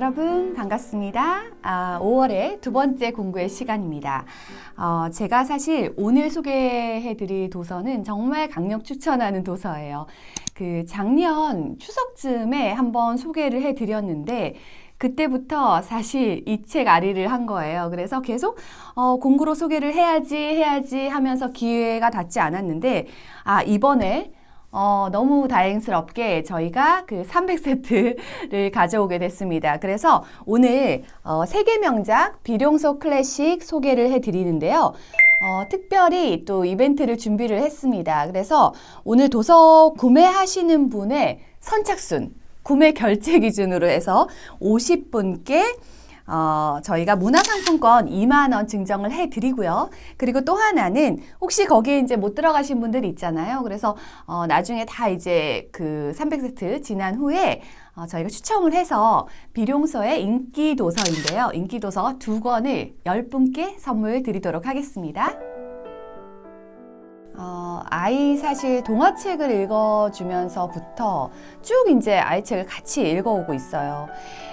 여러분 반갑습니다. 아, 5월의 두 번째 공부의 시간입니다. 어, 제가 사실 오늘 소개해드릴 도서는 정말 강력 추천하는 도서예요. 그 작년 추석쯤에 한번 소개를 해드렸는데 그때부터 사실 이 책 아리를 한 거예요. 그래서 계속 어, 공구로 소개를 해야지 해야지 하면서 기회가 닿지 않았는데 아 이번에 어, 너무 다행스럽게 저희가 그 300세트를 가져오게 됐습니다. 그래서 오늘 어, 세계 명작 비룡소 클래식 소개를 해 드리는데요. 어, 특별히 또 이벤트를 준비를 했습니다. 그래서 오늘 도서 구매하시는 분의 선착순, 구매 결제 기준으로 해서 50분께 어, 저희가 문화상품권 2만원 증정을 해드리고요. 그리고 또 하나는 혹시 거기에 이제 못 들어가신 분들 있잖아요. 그래서 어, 나중에 다 이제 그 300세트 지난 후에 어, 저희가 추첨을 해서 비룡서의 인기 도서인데요. 인기 도서 두 권을 10분께 선물 드리도록 하겠습니다. 어, 아이 사실 동화책을 읽어주면서부터 쭉 이제 아이 책을 같이 읽어오고 있어요.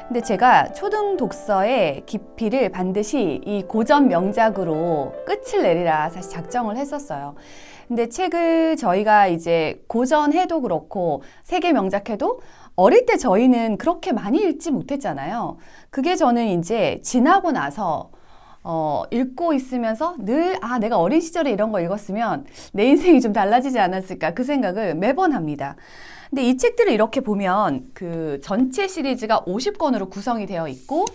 근데 제가 초등 독서의 깊이를 반드시 이 고전 명작으로 끝을 내리라 사실 작정을 했었어요. 근데 책을 저희가 이제 고전해도 그렇고 세계 명작해도 어릴 때 저희는 그렇게 많이 읽지 못했잖아요. 그게 저는 이제 지나고 나서 어, 읽고 있으면서 늘, 아, 내가 어린 시절에 이런 거 읽었으면 내 인생이 좀 달라지지 않았을까 그 생각을 매번 합니다. 근데 이 책들을 이렇게 보면 그 전체 시리즈가 50권으로 구성이 되어 있고,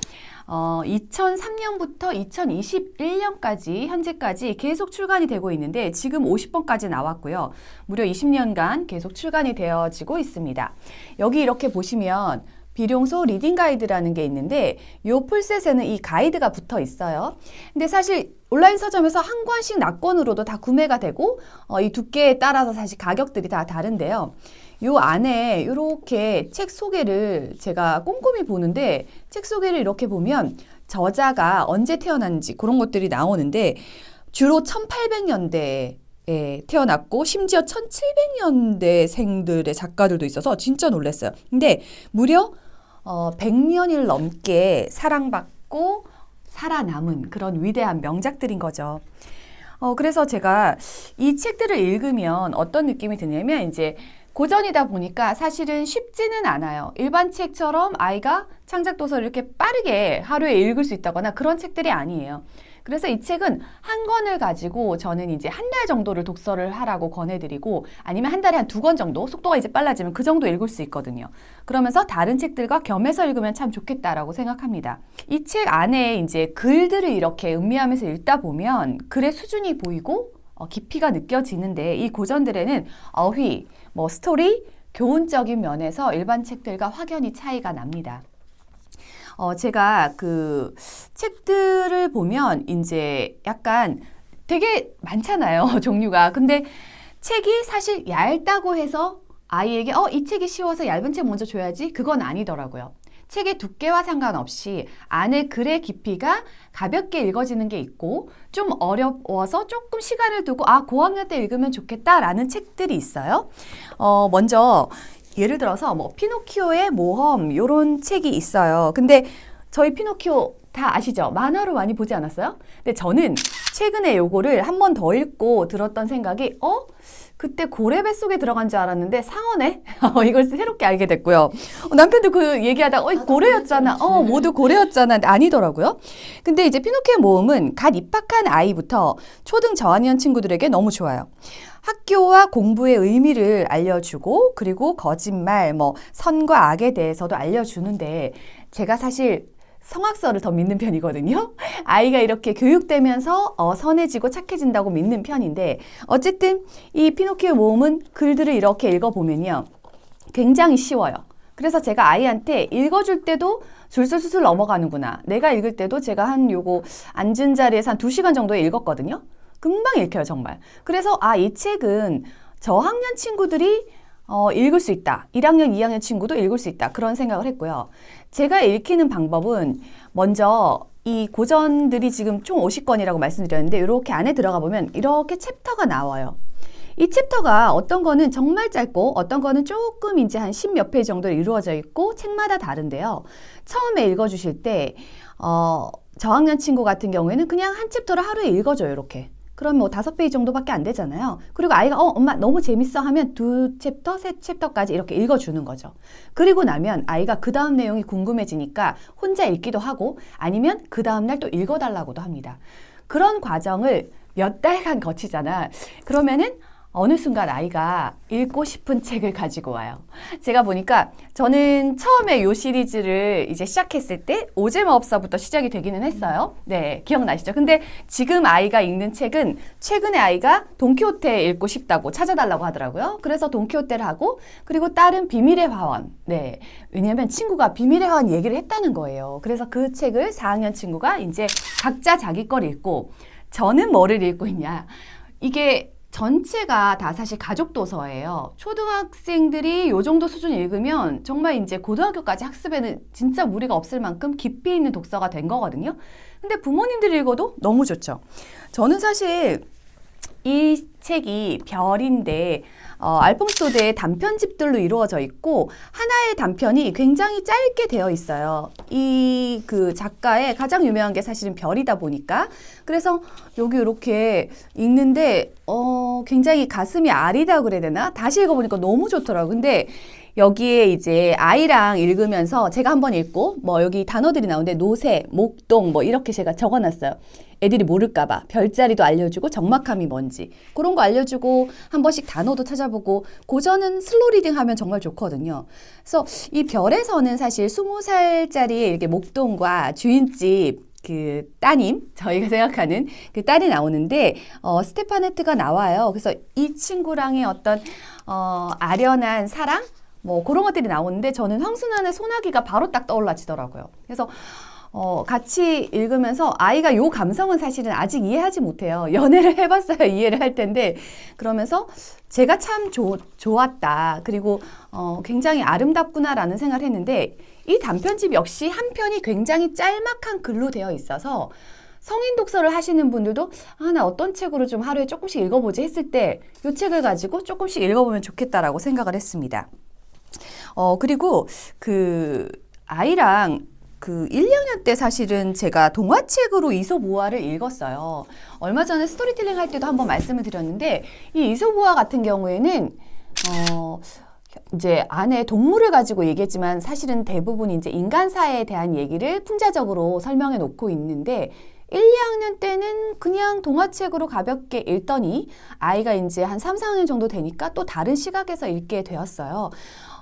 어, 2003년부터 2021년까지, 현재까지 계속 출간이 되고 있는데, 지금 50번까지 나왔고요. 무려 20년간 계속 출간이 되어지고 있습니다. 여기 이렇게 보시면, 비룡소 리딩 가이드라는 게 있는데 요 풀셋에는 이 가이드가 붙어 있어요. 근데 사실 온라인 서점에서 한 권씩 낙권으로도 다 구매가 되고 어, 이 두께에 따라서 사실 가격들이 다 다른데요. 요 안에 이렇게 책 소개를 제가 꼼꼼히 보는데 책 소개를 이렇게 보면 저자가 언제 태어났는지 그런 것들이 나오는데 주로 1800년대에 예, 태어났고 심지어 1700년대 생들의 작가들도 있어서 진짜 놀랐어요. 근데 무려 어, 100년일 넘게 사랑받고 살아남은 그런 위대한 명작들인 거죠. 어, 그래서 제가 이 책들을 읽으면 어떤 느낌이 드냐면 이제 고전이다 보니까 사실은 쉽지는 않아요. 일반 책처럼 아이가 창작 도서를 이렇게 빠르게 하루에 읽을 수 있다거나 그런 책들이 아니에요. 그래서 이 책은 한 권을 가지고 저는 이제 한 달 정도를 독서를 하라고 권해드리고 아니면 한 달에 한 두 권 정도 속도가 이제 빨라지면 그 정도 읽을 수 있거든요. 그러면서 다른 책들과 겸해서 읽으면 참 좋겠다라고 생각합니다. 이 책 안에 이제 글들을 이렇게 음미하면서 읽다 보면 글의 수준이 보이고 어, 깊이가 느껴지는데 이 고전들에는 어휘, 뭐 스토리, 교훈적인 면에서 일반 책들과 확연히 차이가 납니다. 어, 제가 그 책들을 보면 이제 약간 되게 많잖아요, 종류가. 근데 책이 사실 얇다고 해서 아이에게 어, 이 책이 쉬워서 얇은 책 먼저 줘야지. 그건 아니더라고요. 책의 두께와 상관없이 안에 글의 깊이가 가볍게 읽어지는 게 있고 좀 어려워서 조금 시간을 두고 아 고학년 때 읽으면 좋겠다라는 책들이 있어요. 어 먼저 예를 들어서 뭐 피노키오의 모험 요런 책이 있어요. 근데 저희 피노키오 다 아시죠? 만화로 많이 보지 않았어요? 근데 저는 최근에 요거를 한 번 더 읽고 들었던 생각이 어? 그때 고래 뱃속에 들어간 줄 알았는데 상어네? 이걸 새롭게 알게 됐고요. 어, 남편도 그 얘기하다가 어, 고래였잖아. 어, 모두 고래였잖아. 아니더라고요. 근데 이제 피노키오 모험은 갓 입학한 아이부터 초등 저학년 친구들에게 너무 좋아요. 학교와 공부의 의미를 알려주고 그리고 거짓말, 뭐 선과 악에 대해서도 알려주는데 제가 사실 성악설을 더 믿는 편이거든요. 아이가 이렇게 교육되면서 어, 선해지고 착해진다고 믿는 편인데 어쨌든 이 피노키오 모험은 글들을 이렇게 읽어보면요. 굉장히 쉬워요. 그래서 제가 아이한테 읽어줄 때도 줄줄줄줄 넘어가는구나. 내가 읽을 때도 제가 한 요거 앉은 자리에서 한 두시간 정도에 읽었거든요. 금방 읽혀요, 정말. 그래서 아, 이 책은 저학년 친구들이 어, 읽을 수 있다. 1학년, 2학년 친구도 읽을 수 있다. 그런 생각을 했고요. 제가 읽히는 방법은 먼저 이 고전들이 지금 총 50권이라고 말씀드렸는데 이렇게 안에 들어가 보면 이렇게 챕터가 나와요. 이 챕터가 어떤 거는 정말 짧고 어떤 거는 조금 이제 한 10몇 페이지 정도 이루어져 있고 책마다 다른데요. 처음에 읽어주실 때, 어, 저학년 친구 같은 경우에는 그냥 한 챕터를 하루에 읽어줘요, 이렇게. 그럼 뭐 다섯 페이지 정도밖에 안 되잖아요. 그리고 아이가 어 엄마 너무 재밌어 하면 두 챕터, 세 챕터까지 이렇게 읽어주는 거죠. 그리고 나면 아이가 그 다음 내용이 궁금해지니까 혼자 읽기도 하고 아니면 그 다음 날 또 읽어달라고도 합니다. 그런 과정을 몇 달간 거치잖아. 그러면은 어느 순간 아이가 읽고 싶은 책을 가지고 와요. 제가 보니까 저는 처음에 요 시리즈를 이제 시작했을 때 오제마법사부터 시작이 되기는 했어요. 네, 기억나시죠? 근데 지금 아이가 읽는 책은 최근에 아이가 돈키호테 읽고 싶다고 찾아달라고 하더라고요. 그래서 돈키호테를 하고 그리고 딸은 비밀의 화원. 네. 왜냐면 친구가 비밀의 화원 얘기를 했다는 거예요. 그래서 그 책을 4학년 친구가 이제 각자 자기 걸 읽고 저는 뭐를 읽고 있냐. 이게 전체가 다 사실 가족 도서예요. 초등학생들이 요 정도 수준 읽으면 정말 이제 고등학교까지 학습에는 진짜 무리가 없을 만큼 깊이 있는 독서가 된 거거든요. 근데 부모님들이 읽어도 너무 좋죠. 저는 사실 이 책이 별인데 어, 알퐁소드의 단편집들로 이루어져 있고 하나의 단편이 굉장히 짧게 되어 있어요. 이 그 작가의 가장 유명한 게 사실은 별이다 보니까 그래서 여기 이렇게 읽는데 어, 굉장히 가슴이 아리다 그래야 되나? 다시 읽어보니까 너무 좋더라고요. 근데 여기에 이제 아이랑 읽으면서 제가 한번 읽고 뭐 여기 단어들이 나오는데 노새, 목동 뭐 이렇게 제가 적어놨어요. 애들이 모를까봐 별자리도 알려주고 정막함이 뭔지 그런 거 알려주고 한 번씩 단어도 찾아보고 고전은 슬로 리딩 하면 정말 좋거든요. 그래서 이 별에서는 사실 스무 살짜리 이렇게 목동과 주인집 그 따님 저희가 생각하는 그 딸이 나오는데 어 스테파네트가 나와요. 그래서 이 친구랑의 어떤 어 아련한 사랑 뭐 그런 것들이 나오는데 저는 황순환의 소나기가 바로 딱 떠올라지더라고요. 그래서 어, 같이 읽으면서 아이가 요 감성은 사실은 아직 이해하지 못해요. 연애를 해봤어야 이해를 할 텐데 그러면서 제가 참 조, 좋았다. 그리고 어, 굉장히 아름답구나라는 생각을 했는데 이 단편집 역시 한 편이 굉장히 짤막한 글로 되어 있어서 성인 독서를 하시는 분들도 아, 나 어떤 책으로 좀 하루에 조금씩 읽어보지 했을 때 이 책을 가지고 조금씩 읽어보면 좋겠다라고 생각을 했습니다. 어, 그리고 그 아이랑 그 1, 2학년 때 사실은 제가 동화책으로 이소모아를 읽었어요. 얼마 전에 스토리텔링 할 때도 한번 말씀을 드렸는데 이 이소모아 같은 경우에는 어 이제 안에 동물을 가지고 얘기했지만 사실은 대부분 이제 인간사에 대한 얘기를 풍자적으로 설명해 놓고 있는데 1, 2학년 때는 그냥 동화책으로 가볍게 읽더니 아이가 이제 한 3, 4학년 정도 되니까 또 다른 시각에서 읽게 되었어요.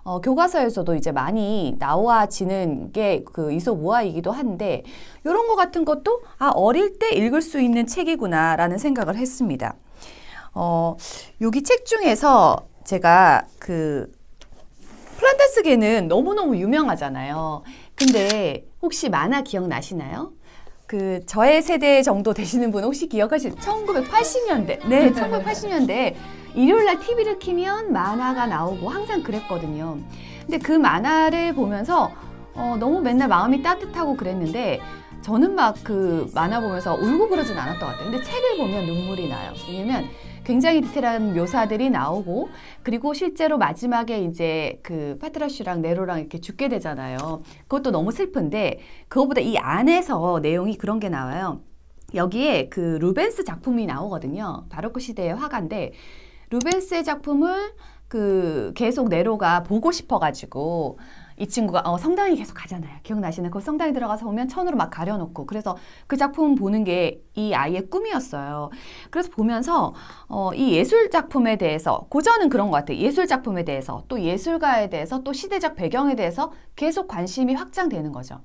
어, 교과서에서도 이제 많이 나와지는 게 그 이소모아이기도 한데 이런 거 같은 것도 아 어릴 때 읽을 수 있는 책이구나라는 생각을 했습니다. 어, 여기 책 중에서 제가 그 플란타스계는 너무너무 유명하잖아요. 근데 혹시 만화 기억나시나요? 그 저의 세대 정도 되시는 분 혹시 기억하실 1980년대 네 1980년대 일요일 날 TV를 키면 만화가 나오고 항상 그랬거든요. 근데 그 만화를 보면서 어, 너무 맨날 마음이 따뜻하고 그랬는데 저는 막 그 만화 보면서 울고 그러진 않았던 것 같아요. 근데 책을 보면 눈물이 나요. 왜냐면 굉장히 디테일한 묘사들이 나오고 그리고 실제로 마지막에 이제 그 파트라슈랑 네로랑 이렇게 죽게 되잖아요. 그것도 너무 슬픈데 그거보다 이 안에서 내용이 그런 게 나와요. 여기에 그 루벤스 작품이 나오거든요. 바로크 시대의 화가인데 루벤스의 작품을 그 계속 네로가 보고 싶어가지고 이 친구가 어, 성당에 계속 가잖아요. 기억나시나요? 그 성당에 들어가서 보면 천으로 막 가려놓고 그래서 그 작품 보는 게 이 아이의 꿈이었어요. 그래서 보면서 어, 이 예술 작품에 대해서 고전은 그런 것 같아요. 예술 작품에 대해서 또 예술가에 대해서 또 시대적 배경에 대해서 계속 관심이 확장되는 거죠.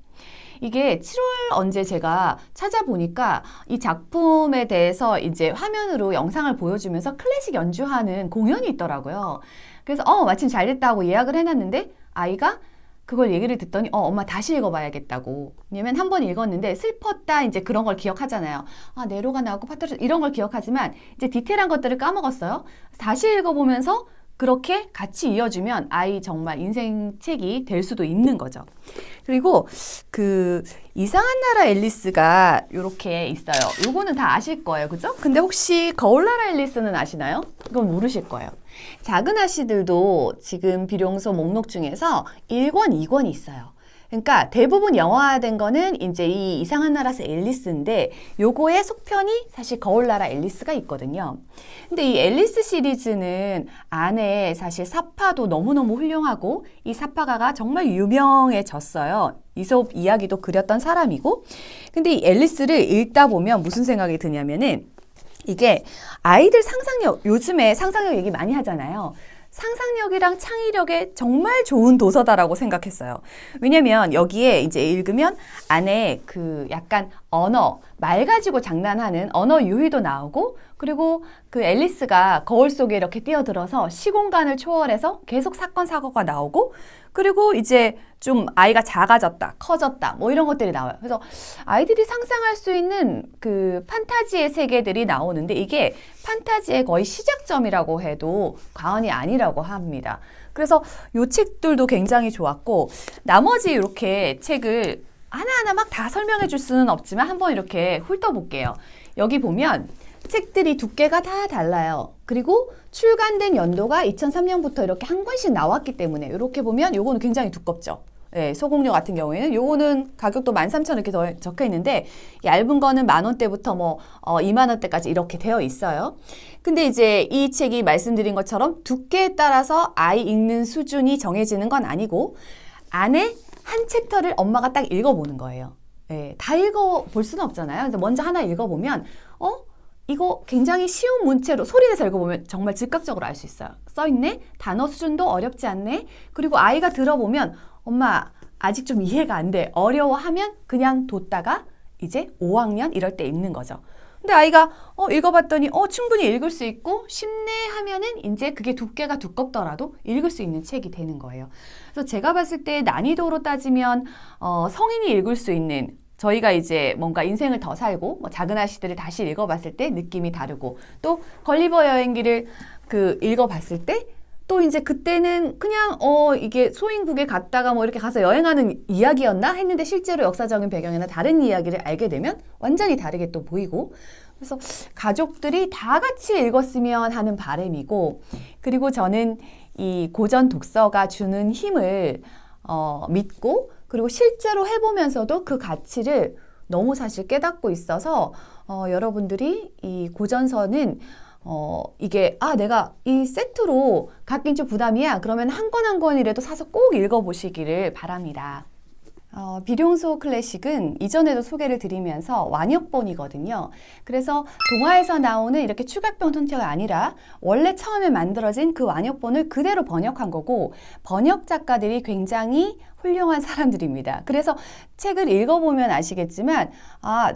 이게 7월 언제 제가 찾아보니까 이 작품에 대해서 이제 화면으로 영상을 보여주면서 클래식 연주하는 공연이 있더라고요. 그래서 어 마침 잘 됐다고 예약을 해놨는데 아이가 그걸 얘기를 듣더니 어 엄마 다시 읽어봐야겠다고. 왜냐면 한 번 읽었는데 슬펐다 이제 그런 걸 기억하잖아요. 아 네로가 나오고 파트르 이런 걸 기억하지만 이제 디테일한 것들을 까먹었어요. 다시 읽어보면서 그렇게 같이 이어주면 아이 정말 인생 책이 될 수도 있는 거죠. 그리고 그 이상한 나라 앨리스가 이렇게 있어요. 요거는 다 아실 거예요. 그죠? 근데 혹시 거울 나라 앨리스는 아시나요? 이건 모르실 거예요. 작은 아씨들도 지금 비룡소 목록 중에서 1권, 2권이 있어요. 그러니까 대부분 영화화된 거는 이제 이 이상한 나라에서 앨리스인데 요거의 속편이 사실 거울나라 앨리스가 있거든요. 근데 이 앨리스 시리즈는 안에 사실 사파도 너무너무 훌륭하고 이 사파가가 정말 유명해졌어요. 이솝 이야기도 그렸던 사람이고. 근데 이 앨리스를 읽다 보면 무슨 생각이 드냐면은 이게 아이들 상상력, 요즘에 상상력 얘기 많이 하잖아요. 상상력이랑 창의력에 정말 좋은 도서다라고 생각했어요. 왜냐면 여기에 이제 읽으면 안에 그 약간 언어, 말 가지고 장난하는 언어 유희도 나오고 그리고 그 앨리스가 거울 속에 이렇게 뛰어들어서 시공간을 초월해서 계속 사건, 사고가 나오고 그리고 이제 좀 아이가 작아졌다, 커졌다, 뭐 이런 것들이 나와요. 그래서 아이들이 상상할 수 있는 그 판타지의 세계들이 나오는데 이게 판타지의 거의 시작점이라고 해도 과언이 아니라고 합니다. 그래서 요 책들도 굉장히 좋았고 나머지 이렇게 책을 하나하나 막 다 설명해 줄 수는 없지만 한번 이렇게 훑어볼게요. 여기 보면 책들이 두께가 다 달라요. 그리고 출간된 연도가 2003년부터 이렇게 한 권씩 나왔기 때문에 이렇게 보면 요거는 굉장히 두껍죠. 네, 소공료 같은 경우에는 요거는 가격도 13,000원 이렇게 더 적혀 있는데 얇은 거는 만 원대부터 뭐 어, 2만 원대까지 이렇게 되어 있어요. 근데 이제 이 책이 말씀드린 것처럼 두께에 따라서 아이 읽는 수준이 정해지는 건 아니고 안에 한 챕터를 엄마가 딱 읽어보는 거예요. 네, 다 읽어 볼 수는 없잖아요. 그래서 먼저 하나 읽어보면 어? 이거 굉장히 쉬운 문체로 소리내서 읽어보면 정말 즉각적으로 알 수 있어요. 써있네? 단어 수준도 어렵지 않네? 그리고 아이가 들어보면 엄마 아직 좀 이해가 안 돼. 어려워하면 그냥 뒀다가 이제 5학년 이럴 때 읽는 거죠. 근데 아이가 어 읽어봤더니 어 충분히 읽을 수 있고 쉽네 하면은 이제 그게 두께가 두껍더라도 읽을 수 있는 책이 되는 거예요. 그래서 제가 봤을 때 난이도로 따지면 어 성인이 읽을 수 있는 저희가 이제 뭔가 인생을 더 살고 뭐 작은 아씨들을 다시 읽어봤을 때 느낌이 다르고 또 걸리버 여행기를 그 읽어봤을 때 또 이제 그때는 그냥 어 이게 소인국에 갔다가 뭐 이렇게 가서 여행하는 이야기였나 했는데 실제로 역사적인 배경이나 다른 이야기를 알게 되면 완전히 다르게 또 보이고 그래서 가족들이 다 같이 읽었으면 하는 바람이고 그리고 저는 이 고전 독서가 주는 힘을 어, 믿고 그리고 실제로 해보면서도 그 가치를 너무 사실 깨닫고 있어서 어, 여러분들이 이 고전서는 어, 이게, 아, 내가 이 세트로 갖긴 좀 부담이야. 그러면 한 권 한 권이라도 사서 꼭 읽어보시기를 바랍니다. 어, 비룡소 클래식은 이전에도 소개를 드리면서 완역본이거든요. 그래서 동화에서 나오는 이렇게 추각병 선체가 아니라 원래 처음에 만들어진 그 완역본을 그대로 번역한 거고 번역 작가들이 굉장히 훌륭한 사람들입니다. 그래서 책을 읽어보면 아시겠지만 아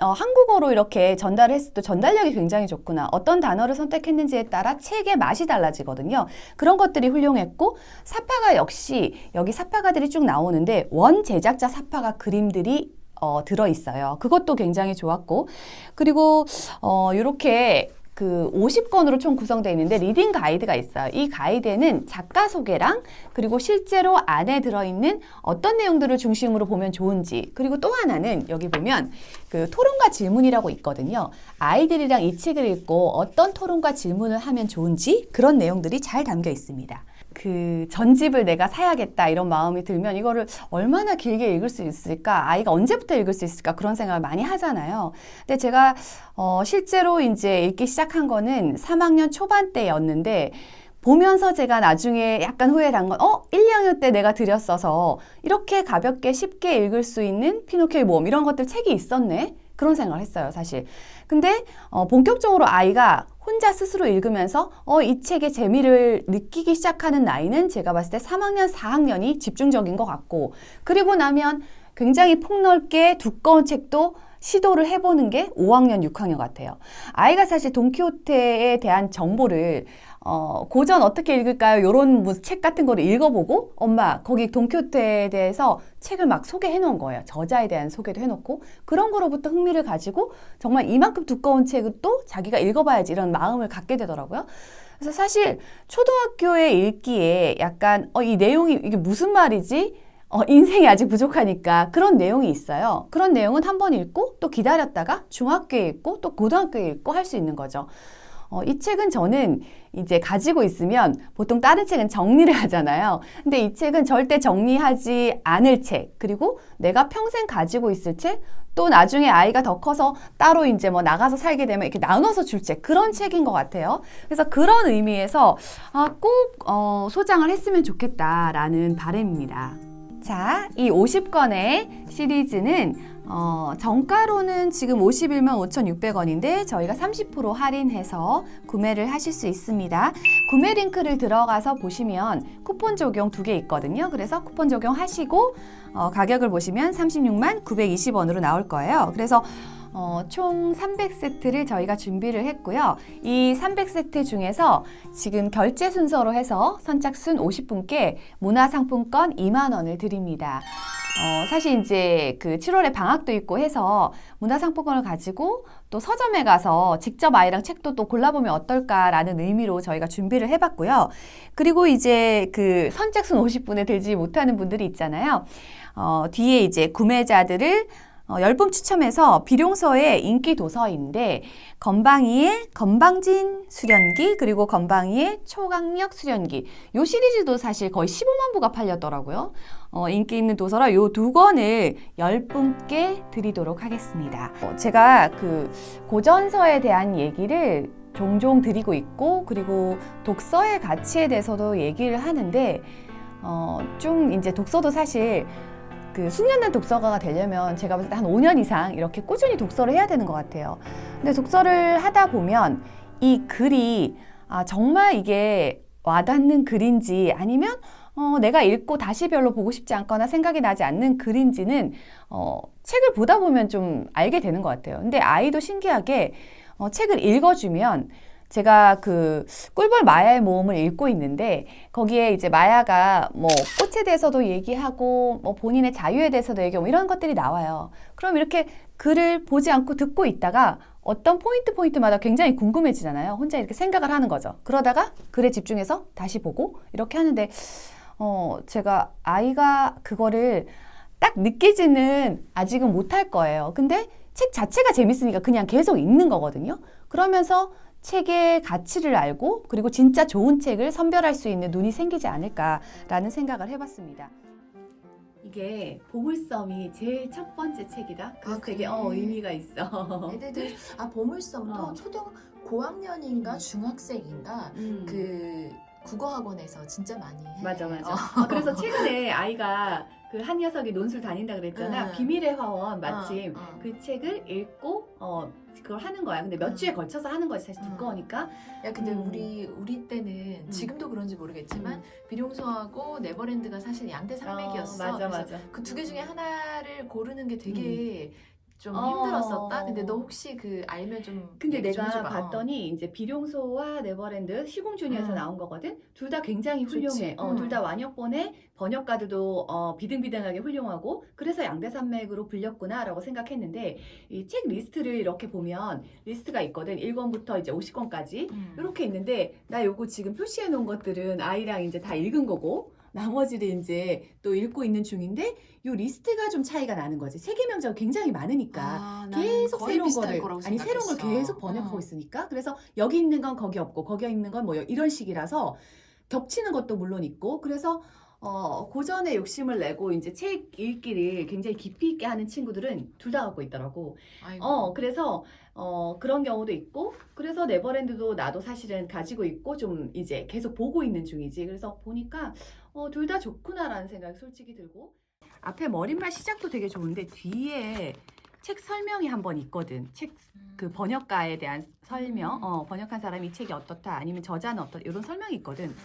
어, 한국어로 이렇게 전달을 했을 때 전달력이 굉장히 좋구나. 어떤 단어를 선택했는지에 따라 책의 맛이 달라지거든요. 그런 것들이 훌륭했고 사파가 역시 여기 사파가들이 쭉 나오는데 원 제작자 사파가 그림들이 어, 들어 있어요. 그것도 굉장히 좋았고 그리고 어, 이렇게 그 50권으로 총 구성되어 있는데 리딩 가이드가 있어요. 이 가이드에는 작가 소개랑 그리고 실제로 안에 들어있는 어떤 내용들을 중심으로 보면 좋은지 그리고 또 하나는 여기 보면 그 토론과 질문이라고 있거든요. 아이들이랑 이 책을 읽고 어떤 토론과 질문을 하면 좋은지 그런 내용들이 잘 담겨 있습니다. 그 전집을 내가 사야겠다 이런 마음이 들면 이거를 얼마나 길게 읽을 수 있을까 아이가 언제부터 읽을 수 있을까 그런 생각을 많이 하잖아요. 근데 제가 어 실제로 이제 읽기 시작한 거는 3학년 초반 때였는데 보면서 제가 나중에 약간 후회를 한 건, 어? 1, 2학년 때 내가 드렸어서 이렇게 가볍게 쉽게 읽을 수 있는 피노키오의 모험, 이런 것들 책이 있었네? 그런 생각을 했어요, 사실. 근데, 어, 본격적으로 아이가 혼자 스스로 읽으면서 어, 이 책의 재미를 느끼기 시작하는 나이는 제가 봤을 때 3학년, 4학년이 집중적인 것 같고 그리고 나면 굉장히 폭넓게 두꺼운 책도 시도를 해보는 게 5학년, 6학년 같아요. 아이가 사실 돈키호테에 대한 정보를 어, 고전 어떻게 읽을까요? 요런 뭐 책 같은 거를 읽어보고 엄마 거기 돈키호테에 대해서 책을 막 소개해 놓은 거예요. 저자에 대한 소개도 해 놓고 그런 거로부터 흥미를 가지고 정말 이만큼 두꺼운 책을 또 자기가 읽어봐야지 이런 마음을 갖게 되더라고요. 그래서 사실 초등학교에 읽기에 약간 어, 이 내용이 이게 무슨 말이지? 어, 인생이 아직 부족하니까 그런 내용이 있어요. 그런 내용은 한 번 읽고 또 기다렸다가 중학교에 읽고 또 고등학교에 읽고 할 수 있는 거죠. 어, 이 책은 저는 이제 가지고 있으면 보통 다른 책은 정리를 하잖아요. 근데 이 책은 절대 정리하지 않을 책, 그리고 내가 평생 가지고 있을 책, 또 나중에 아이가 더 커서 따로 이제 뭐 나가서 살게 되면 이렇게 나눠서 줄 책, 그런 책인 것 같아요. 그래서 그런 의미에서 아, 꼭 어, 소장을 했으면 좋겠다라는 바람입니다. 자, 이 50권의 시리즈는 어, 정가로는 지금 51만 5,600원인데 저희가 30% 할인해서 구매를 하실 수 있습니다. 구매 링크를 들어가서 보시면 쿠폰 적용 두 개 있거든요. 그래서 쿠폰 적용하시고 어, 가격을 보시면 36만 920원으로 나올 거예요. 그래서 어, 총 300세트를 저희가 준비를 했고요. 이 300세트 중에서 지금 결제 순서로 해서 선착순 50분께 문화상품권 2만 원을 드립니다. 어, 사실 이제 그 7월에 방학도 있고 해서 문화상품권을 가지고 또 서점에 가서 직접 아이랑 책도 또 골라보면 어떨까라는 의미로 저희가 준비를 해봤고요. 그리고 이제 그 선착순 50분에 들지 못하는 분들이 있잖아요. 어, 뒤에 이제 구매자들을 어, 10분 추첨해서 비룡서의 인기 도서인데 건방이의 건방진 수련기 그리고 건방이의 초강력 수련기 요 시리즈도 사실 거의 15만 부가 팔렸더라고요. 어, 인기 있는 도서라 요 두 권을 10분께 드리도록 하겠습니다. 어, 제가 그 고전서에 대한 얘기를 종종 드리고 있고 그리고 독서의 가치에 대해서도 얘기를 하는데 어, 좀 이제 독서도 사실 그 숙련된 독서가가 되려면 제가 봤을 때 한 5년 이상 이렇게 꾸준히 독서를 해야 되는 것 같아요. 근데 독서를 하다 보면 이 글이 아, 정말 이게 와닿는 글인지 아니면 어, 내가 읽고 다시 별로 보고 싶지 않거나 생각이 나지 않는 글인지는 어, 책을 보다 보면 좀 알게 되는 것 같아요. 근데 아이도 신기하게 어, 책을 읽어주면 제가 그 꿀벌 마야의 모험을 읽고 있는데 거기에 이제 마야가 뭐 꽃에 대해서도 얘기하고 뭐 본인의 자유에 대해서도 얘기하고 뭐 이런 것들이 나와요. 그럼 이렇게 글을 보지 않고 듣고 있다가 어떤 포인트 포인트마다 굉장히 궁금해지잖아요. 혼자 이렇게 생각을 하는 거죠. 그러다가 글에 집중해서 다시 보고 이렇게 하는데 어 제가 아이가 그거를 딱 느끼지는 아직은 못할 거예요. 근데 책 자체가 재밌으니까 그냥 계속 읽는 거거든요. 그러면서 책의 가치를 알고 그리고 진짜 좋은 책을 선별할 수 있는 눈이 생기지 않을까라는 생각을 해봤습니다. 이게 보물섬이 제일 첫 번째 책이다. 그래서 아, 되게 그래? 어, 의미가 있어. 애들들 아 보물섬도 어. 초등 고학년인가 중학생인가 음. 그 국어 학원에서 진짜 많이 해. 맞아 맞아. 어. 아, 그래서 최근에 아이가 그 한 녀석이 논술 다닌다 그랬잖아. 응. 비밀의 화원 마침 어, 어. 그 책을 읽고 어 그걸 하는 거야. 근데 몇 음. 주에 걸쳐서 하는 거지 사실 음. 두꺼우니까. 야 근데 음. 우리 우리 때는 음. 지금도 그런지 모르겠지만 비룡소하고 네버랜드가 사실 양대 산맥이었어. 어, 맞아 그래서 맞아. 그 두 개 중에 하나를 고르는 게 되게 좀 어. 힘들었었다. 근데 너 혹시 그 알면 좀 근데 얘기 좀 내가 해줘봐. 어. 봤더니 이제 비룡소와 네버랜드 시공주니어에서 음. 나온 거거든. 둘 다 굉장히 훌륭해. 어, 음. 둘 다 완역본의 번역가들도 어, 비등비등하게 훌륭하고 그래서 양대산맥으로 불렸구나라고 생각했는데 이 책 리스트를 이렇게 보면 리스트가 있거든. 1권부터 이제 50권까지. 음. 이렇게 있는데 나 요거 지금 표시해 놓은 것들은 아이랑 이제 다 읽은 거고 나머지를 이제 또 읽고 있는 중인데 요 리스트가 좀 차이가 나는 거지. 세계 명작 굉장히 많으니까. 아, 계속 새로운 거를 아니 새로운 걸. 계속 번역하고 어. 있으니까 그래서 여기 있는 건 거기 없고 거기 있는 건 뭐 이런 식이라서 겹치는 것도 물론 있고 그래서 어 고전에 욕심을 내고 이제 책 읽기를 굉장히 깊이 있게 하는 친구들은 둘 다 갖고 있더라고. 아이고. 어 그래서 어 그런 경우도 있고 그래서 네버랜드도 나도 사실은 가지고 있고 좀 이제 계속 보고 있는 중이지. 그래서 보니까 어 둘 다 좋구나라는 생각이 솔직히 들고 앞에 머릿말 시작도 되게 좋은데 뒤에 책 설명이 한 번 있거든. 책 그 번역가에 대한 설명, 음. 어, 번역한 사람이 책이 어떻다, 아니면 저자는 어떻다, 이런 설명이 있거든.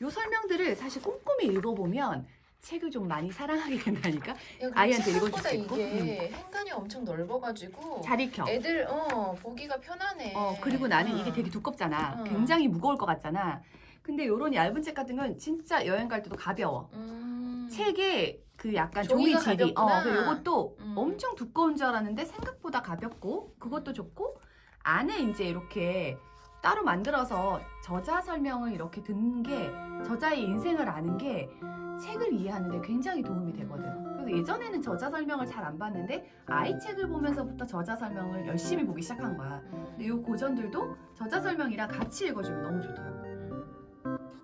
요 설명들을 사실 꼼꼼히 읽어보면 책을 좀 많이 사랑하게 된다니까? 아이한테 읽어줄 수 있고. 이게 행간이 엄청 넓어가지고 잘 익혀. 애들 어 보기가 편하네. 어, 그리고 나는 응. 이게 되게 두껍잖아. 응. 굉장히 무거울 것 같잖아. 근데 요런 얇은 책 같은 건 진짜 여행 갈 때도 가벼워. 음. 책의 그 약간 종이 종이가 질이, 어, 가볍구나. 그 요것도 음. 엄청 두꺼운 줄 알았는데 생각보다 가볍고 그것도 좋고 안에 이제 이렇게 따로 만들어서 저자 설명을 이렇게 듣는 게 저자의 인생을 아는 게 책을 이해하는데 굉장히 도움이 되거든. 그래서 예전에는 저자 설명을 잘 안 봤는데 아이 책을 보면서부터 저자 설명을 열심히 보기 시작한 거야. 이 고전들도 저자 설명이랑 같이 읽어주면 너무 좋더라고요. Thank you.